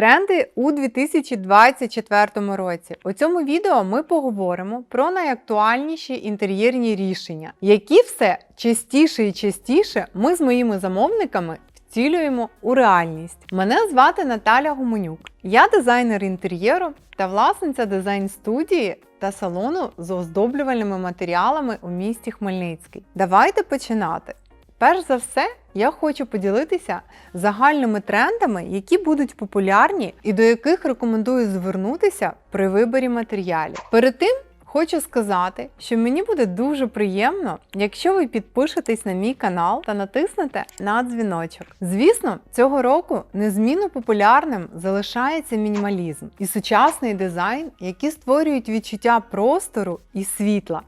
Тренди у 2024 році. У цьому відео ми поговоримо про найактуальніші інтер'єрні рішення, які все частіше і частіше ми з моїми замовниками втілюємо у реальність. Мене звати Наталя Гуменюк. Я дизайнер інтер'єру та власниця дизайн-студії та салону з оздоблювальними матеріалами у місті Хмельницький. Давайте починати. Перш за все, я хочу поділитися загальними трендами, які будуть популярні і до яких рекомендую звернутися при виборі матеріалів. Перед тим хочу сказати, що мені буде дуже приємно, якщо ви підпишетесь на мій канал та натиснете на дзвіночок. Звісно, цього року незмінно популярним залишається мінімалізм і сучасний дизайн, які створюють відчуття простору і світла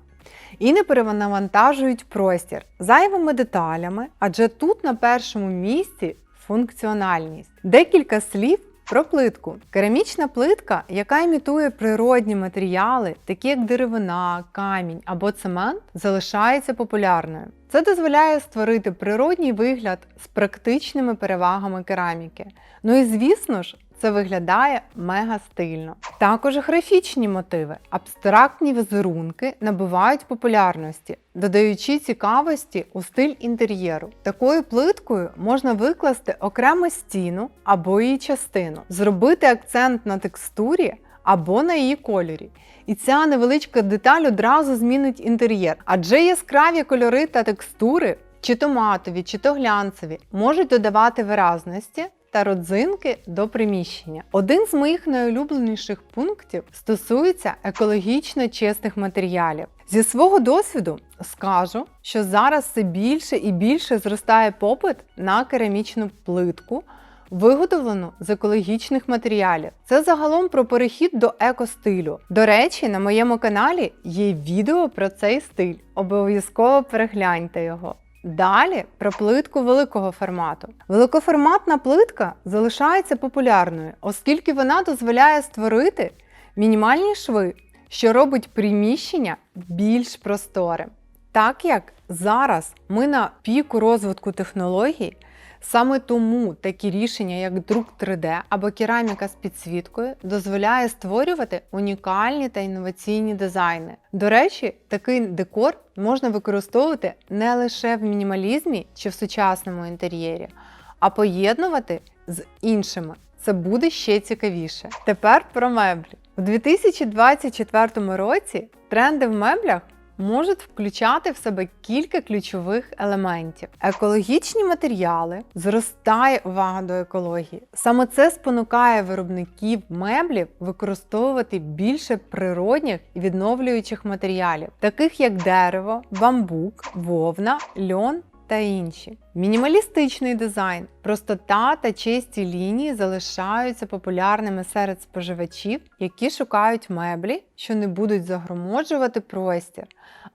і не перенавантажують простір зайвими деталями, адже тут на першому місці функціональність. Декілька слів. Про плитку. Керамічна плитка, яка імітує природні матеріали, такі як деревина, камінь або цемент, залишається популярною. Це дозволяє створити природній вигляд з практичними перевагами кераміки. Ну і звісно ж, це виглядає мега стильно. Також графічні мотиви, абстрактні візерунки набувають популярності, додаючи цікавості у стиль інтер'єру. Такою плиткою можна викласти окрему стіну або її частину, зробити акцент на текстурі або на її кольорі. І ця невеличка деталь одразу змінить інтер'єр, адже яскраві кольори та текстури, чи то матові, чи то глянцеві, можуть додавати виразності та родзинки до приміщення. Один з моїх найулюбленіших пунктів стосується екологічно чистих матеріалів. Зі свого досвіду скажу, що зараз все більше і більше зростає попит на керамічну плитку. Виготовлену з екологічних матеріалів. Це загалом про перехід до екостилю. До речі, на моєму каналі є відео про цей стиль. Обов'язково перегляньте його. Далі про плитку великого формату. Великоформатна плитка залишається популярною, оскільки вона дозволяє створити мінімальні шви, що робить приміщення більш просторим. Так як зараз ми на піку розвитку технологій, Саме тому такі рішення, як друк 3D або кераміка з підсвіткою, дозволяє створювати унікальні та інноваційні дизайни. До речі, такий декор можна використовувати не лише в мінімалізмі чи в сучасному інтер'єрі, а поєднувати з іншими. Це буде ще цікавіше. Тепер про меблі. У 2024 році тренди в меблях можуть включати в себе кілька ключових елементів. Екологічні матеріали, зростає увага до екології. Саме це спонукає виробників меблів використовувати більше природних і відновлюючих матеріалів, таких як дерево, бамбук, вовна, льон. Та інші. Мінімалістичний дизайн, простота та чисті лінії залишаються популярними серед споживачів, які шукають меблі, що не будуть загроможувати простір,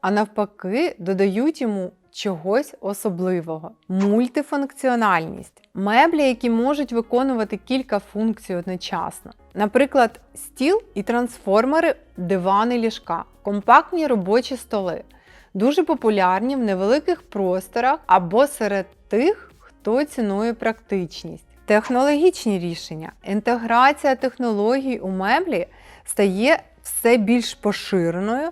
а навпаки, додають йому чогось особливого. Мультифункціональність меблі, які можуть виконувати кілька функцій одночасно. Наприклад, стіл і трансформери, дивани ліжка, компактні робочі столи. Дуже популярні в невеликих просторах або серед тих, хто цінує практичність. Технологічні рішення. Інтеграція технологій у меблі стає все більш поширеною.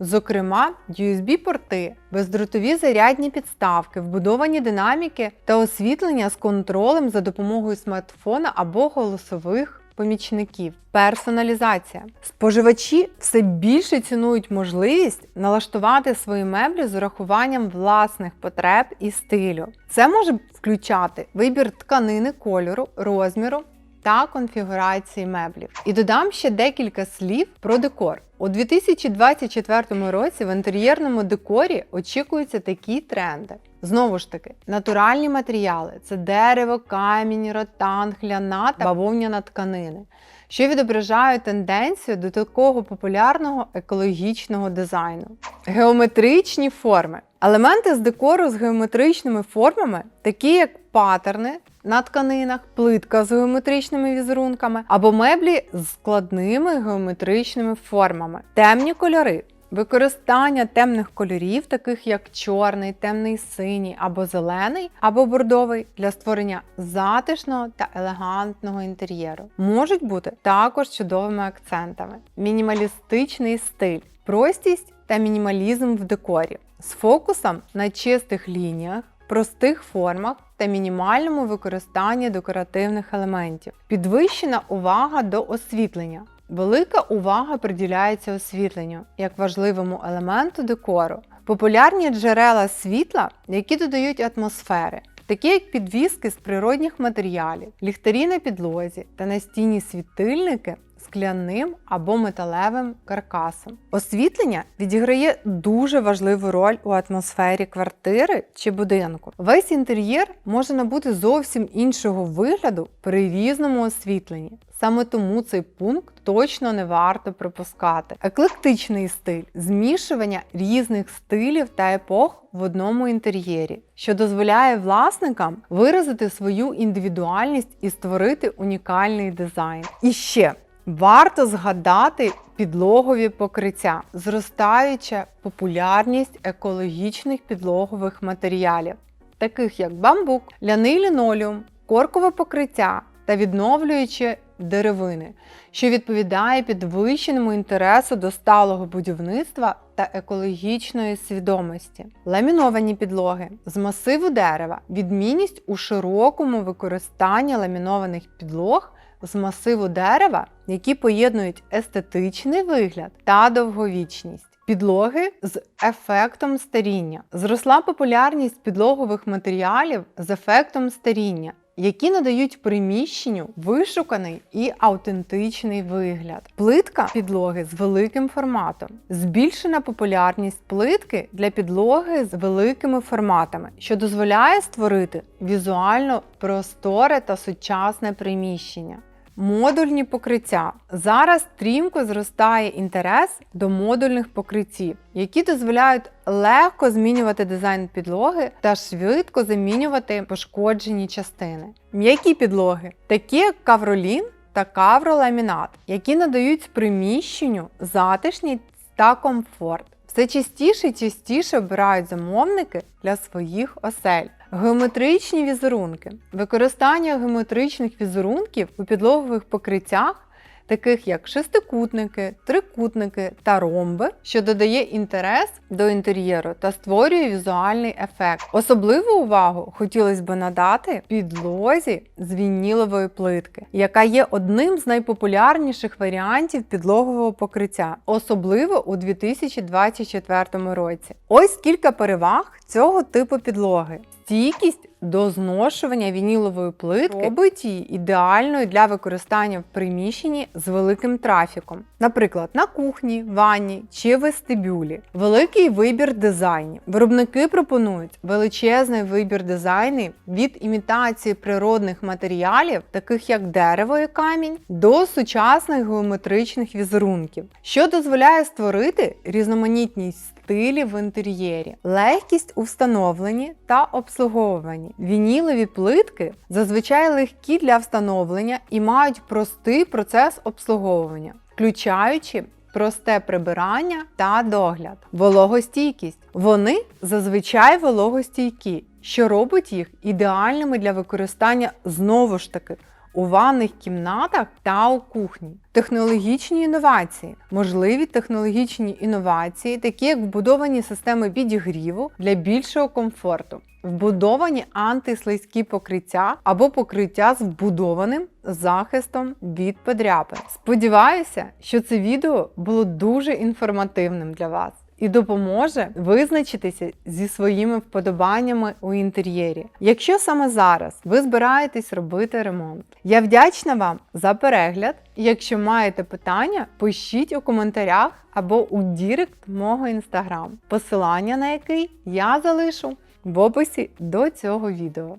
Зокрема, USB-порти, бездротові зарядні підставки, вбудовані динаміки та освітлення з контролем за допомогою смартфона або голосових помічників. Персоналізація. Споживачі все більше цінують можливість налаштувати свої меблі з урахуванням власних потреб і стилю. Це може включати вибір тканини, кольору, розміру. Та конфігурації меблів. І додам ще декілька слів про декор. У 2024 році в інтер'єрному декорі очікуються такі тренди. Знову ж таки, натуральні матеріали це дерево, камінь, ротан, хляна та бавовняна тканини, що відображають тенденцію до такого популярного екологічного дизайну. Геометричні форми. Елементи з декору з геометричними формами, такі як патерни на тканинах, плитка з геометричними візерунками або меблі з складними геометричними формами, темні кольори. Використання темних кольорів, таких як чорний, темний синій або зелений, або бордовий, для створення затишного та елегантного інтер'єру, можуть бути також чудовими акцентами. Мінімалістичний стиль, простість та мінімалізм в декорі з фокусом на чистих лініях, простих формах та мінімальному використанні декоративних елементів. Підвищена увага до освітлення. Велика увага приділяється освітленню як важливому елементу декору. Популярні джерела світла, які додають атмосфери, такі як підвіски з природних матеріалів, ліхтарі на підлозі та настінні світильники скляним або металевим каркасом. Освітлення відіграє дуже важливу роль у атмосфері квартири чи будинку. Весь інтер'єр може набути зовсім іншого вигляду при різному освітленні. Саме тому цей пункт точно не варто пропускати. Еклектичний стиль змішування різних стилів та епох в одному інтер'єрі, що дозволяє власникам виразити свою індивідуальність і створити унікальний дизайн. І ще Варто згадати підлогові покриття, зростаюча популярність екологічних підлогових матеріалів, таких як бамбук, ляний лінолеум, коркове покриття та відновлюючі деревини, що відповідає підвищеному інтересу до сталого будівництва та екологічної свідомості. Ламіновані підлоги з масиву дерева, відмінність у широкому використанні ламінованих підлог з масиву дерева, які поєднують естетичний вигляд та довговічність. Підлоги з ефектом старіння. Зросла популярність підлогових матеріалів з ефектом старіння, які надають приміщенню вишуканий і аутентичний вигляд. Плитка підлоги з великим форматом. Збільшена популярність плитки для підлоги з великими форматами, що дозволяє створити візуально просторе та сучасне приміщення. Модульні покриття. Зараз стрімко зростає інтерес до модульних покриттів, які дозволяють легко змінювати дизайн підлоги та швидко замінювати пошкоджені частини. М'які підлоги, такі як кавролін та кавроламінат, які надають приміщенню затишність та комфорт. Все частіше і частіше обирають замовники для своїх осель. Геометричні візерунки. Використання геометричних візерунків у підлогових покриттях таких як шестикутники, трикутники та ромби, що додає інтерес до інтер'єру та створює візуальний ефект. Особливу увагу хотілося б надати підлозі з вінілової плитки, яка є одним з найпопулярніших варіантів підлогового покриття, особливо у 2024 році. Ось кілька переваг цього типу підлоги. Стійкість до зношування вінілової плитки робить її ідеальною для використання в приміщенні з великим трафіком, наприклад, на кухні, ванні чи вестибюлі. Великий вибір дизайнів. Виробники пропонують величезний вибір дизайнів від імітації природних матеріалів, таких як дерево і камінь, до сучасних геометричних візерунків, що дозволяє створити різноманітність стилів в інтер'єрі, легкість у встановленні та обслуговуванні. Вінілові плитки зазвичай легкі для встановлення і мають простий процес обслуговування, включаючи просте прибирання та догляд, вологостійкість. Вони зазвичай вологостійкі, що робить їх ідеальними для використання знову ж таки у ванних кімнатах та у кухні. Технологічні інновації, можливі технологічні інновації, такі як вбудовані системи підігріву для більшого комфорту, вбудовані антислизькі покриття або покриття з вбудованим захистом від подряпин. Сподіваюся, що це відео було дуже інформативним для вас і допоможе визначитися зі своїми вподобаннями у інтер'єрі. Якщо саме зараз ви збираєтесь робити ремонт, я вдячна вам за перегляд. Якщо маєте питання, пишіть у коментарях або у Дірект мого інстаграм, посилання на який я залишу в описі до цього відео.